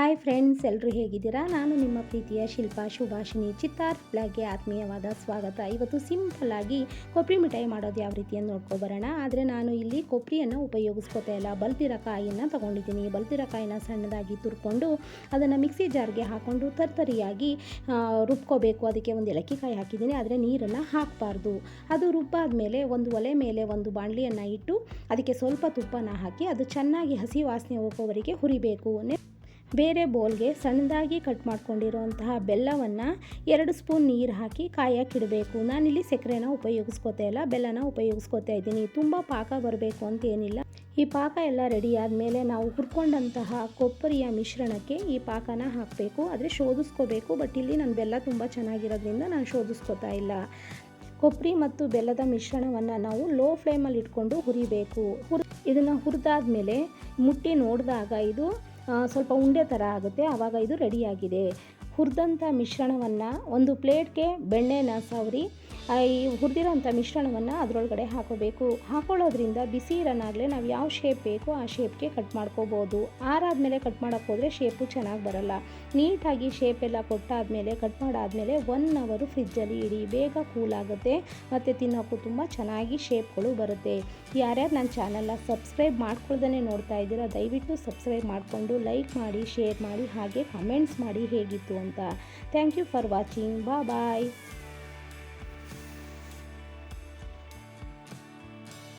Hi friends ಎಲ್ಲರೂ ಹೇಗಿದ್ದೀರಾ? ನಾನು ನಿಮ್ಮ ಪ್ರೀತಿಯ ಶಿಲ್ಪಾ ಶುಭಾಷಿಣಿ ಚಿತ್ತಾರ್ ಬ್ಲಾಗ್ಗೆ ಆತ್ಮೀಯವಾದ ಸ್ವಾಗತ. ಇವತ್ತು ಸಿಂಪಲ್ ಆಗಿ ಕೊಬ್ಬರಿ ಮಿಠಾಯಿ ಮಾಡೋದು ಯಾವ ರೀತಿಯನ್ನು ನೋಡ್ಕೊಬರೋಣ ಆದರೆ ನಾನು ಇಲ್ಲಿ ಕೊಬ್ಬರಿಯನ್ನು ಉಪಯೋಗಿಸ್ಕೋತಾ ಇಲ್ಲ. ಬಲ್ತಿರ ಕಾಯಿಯನ್ನು ತೊಗೊಂಡಿದ್ದೀನಿ. ಬಲ್ತಿರ ಕಾಯಿನ ಸಣ್ಣದಾಗಿ ತುರ್ಕೊಂಡು ಅದನ್ನು ಮಿಕ್ಸಿ ಜಾರ್ಗೆ ಹಾಕ್ಕೊಂಡು ತರ್ತರಿಯಾಗಿ ರುಬ್ಕೋಬೇಕು. ಅದಕ್ಕೆ ಒಂದು ಏಲಕ್ಕಿಕಾಯಿ ಹಾಕಿದ್ದೀನಿ. ಆದರೆ ನೀರನ್ನು ಹಾಕಬಾರ್ದು. ಅದು ರುಬ್ಬಾದ್ಮೇಲೆ ಒಂದು ಒಲೆ ಮೇಲೆ ಒಂದು ಬಾಣಲಿಯನ್ನು ಇಟ್ಟು, ಅದಕ್ಕೆ ಸ್ವಲ್ಪ ತುಪ್ಪನ ಹಾಕಿ ಅದು ಚೆನ್ನಾಗಿ ಹಸಿ ವಾಸನೆ ಹೋಗೋವರೆಗೆ ಹುರಿಬೇಕು. ಬೇರೆ ಬೌಲ್ಗೆ ಸಣ್ಣದಾಗಿ ಕಟ್ ಮಾಡ್ಕೊಂಡಿರುವಂತಹ ಬೆಲ್ಲವನ್ನು ಎರಡು ಸ್ಪೂನ್ ನೀರು ಹಾಕಿ ಕಾಯಕ್ಕಿಡಬೇಕು ನಾನಿಲ್ಲಿ ಸಕ್ಕರೆನ ಉಪಯೋಗಿಸ್ಕೋತಾ ಇಲ್ಲ, ಬೆಲ್ಲನ ಉಪಯೋಗಿಸ್ಕೋತಾ ಇದ್ದೀನಿ. ತುಂಬ ಪಾಕ ಬರಬೇಕು ಅಂತ ಏನಿಲ್ಲ. ಈ ಪಾಕ ಎಲ್ಲ ರೆಡಿ ಆದಮೇಲೆ ನಾವು ಹುರ್ಕೊಂಡಂತಹ ಕೊಬ್ಬರಿಯ ಮಿಶ್ರಣಕ್ಕೆ ಈ ಪಾಕನ ಹಾಕಬೇಕು. ಆದರೆ ಶೋಧಿಸ್ಕೋಬೇಕು ಬಟ್ ಇಲ್ಲಿ ನನ್ನ ಬೆಲ್ಲ ತುಂಬ ಚೆನ್ನಾಗಿರೋದ್ರಿಂದ ನಾನು ಶೋಧಿಸ್ಕೋತಾ ಇಲ್ಲ. ಕೊಬ್ಬರಿ ಮತ್ತು ಬೆಲ್ಲದ ಮಿಶ್ರಣವನ್ನು ನಾವು ಲೋ ಫ್ಲೇಮಲ್ಲಿ ಇಟ್ಕೊಂಡು ಹುರಿಬೇಕು. ಹುರ್ ಇದನ್ನು ಹುರಿದಾದ್ಮೇಲೆ ಮುಟ್ಟಿ ನೋಡಿದಾಗ ಇದು ಸ್ವಲ್ಪ ಉಂಡೆ ಥರ ಆಗುತ್ತೆ. ಆವಾಗ ಇದು ರೆಡಿಯಾಗಿದೆ ಹುರಿದಂಥ ಮಿಶ್ರಣವನ್ನು ಒಂದು ಪ್ಲೇಟ್ಗೆ ಬೆಣ್ಣೆನ ಸವರಿ ಈ ಹುರಿದಿರೋಂಥ ಮಿಶ್ರಣವನ್ನು ಅದರೊಳಗಡೆ ಹಾಕೋಬೇಕು. ಹಾಕೊಳ್ಳೋದ್ರಿಂದ ಬಿಸಿ ಇರೋನಾಗಲೇ ನಾವು ಯಾವ ಶೇಪ್ ಬೇಕೋ ಆ ಶೇಪ್ಗೆ ಕಟ್ ಮಾಡ್ಕೋಬೋದು. ಆರಾದಮೇಲೆ ಕಟ್ ಮಾಡೋಕ್ಕೆ ಹೋದರೆ ಶೇಪು ಚೆನ್ನಾಗಿ ಬರಲ್ಲ. ನೀಟಾಗಿ ಶೇಪ್ ಎಲ್ಲ ಕೊಟ್ಟಾದಮೇಲೆ ಕಟ್ ಮಾಡಾದಮೇಲೆ ಒನ್ ಅವರು ಫ್ರಿಜ್ಜಲ್ಲಿ ಇಡಿ ಬೇಗ ಕೂಲ್ ಆಗುತ್ತೆ. ಮತ್ತು ತಿನ್ನೋಕ್ಕೂ ತುಂಬ ಚೆನ್ನಾಗಿ ಶೇಪ್ಗಳು ಬರುತ್ತೆ. ಯಾರ್ಯಾರು ನನ್ನ ಚಾನಲ್ನ ಸಬ್ಸ್ಕ್ರೈಬ್ ಮಾಡ್ಕೊಳ್ದೇ ನೋಡ್ತಾ ಇದ್ದೀರಾ, ದಯವಿಟ್ಟು ಸಬ್ಸ್ಕ್ರೈಬ್ ಮಾಡಿಕೊಂಡು ಲೈಕ್ ಮಾಡಿ ಶೇರ್ ಮಾಡಿ, ಹಾಗೆ ಕಮೆಂಟ್ಸ್ ಮಾಡಿ ಹೇಗಿತ್ತು ಅಂತ. ಥ್ಯಾಂಕ್ ಯು ಫಾರ್ ವಾಚಿಂಗ್ ಬಾ ಬಾಯ್